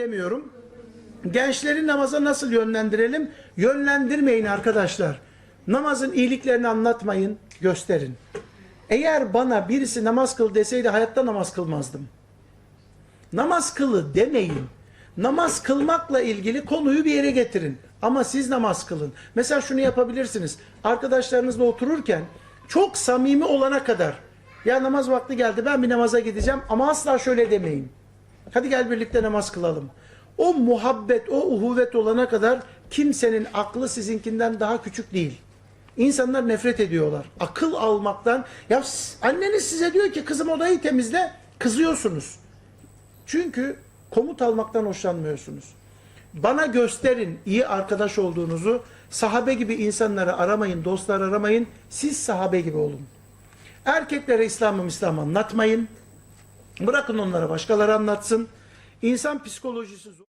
bilemiyorum. Gençleri namaza nasıl yönlendirelim? Yönlendirmeyin arkadaşlar. Namazın iyiliklerini anlatmayın, gösterin. Eğer bana birisi namaz kıl deseydi hayatta namaz kılmazdım. Namaz kılı demeyin. Namaz kılmakla ilgili konuyu bir yere getirin. Ama siz namaz kılın. Mesela şunu yapabilirsiniz. Arkadaşlarınızla otururken çok samimi olana kadar ya namaz vakti geldi ben bir namaza gideceğim ama asla şöyle demeyin. Hadi gel birlikte namaz kılalım. O muhabbet, o uhuvvet olana kadar kimsenin aklı sizinkinden daha küçük değil. İnsanlar nefret ediyorlar. Akıl almaktan. Ya anneniz size diyor ki kızım odayı temizle. Kızıyorsunuz. Çünkü komut almaktan hoşlanmıyorsunuz. Bana gösterin iyi arkadaş olduğunuzu. Sahabe gibi insanları aramayın, dostlar aramayın. Siz sahabe gibi olun. Erkeklere İslam'ı İslam anlatmayın. Bırakın onlara başkaları anlatsın. İnsan psikolojisi zor.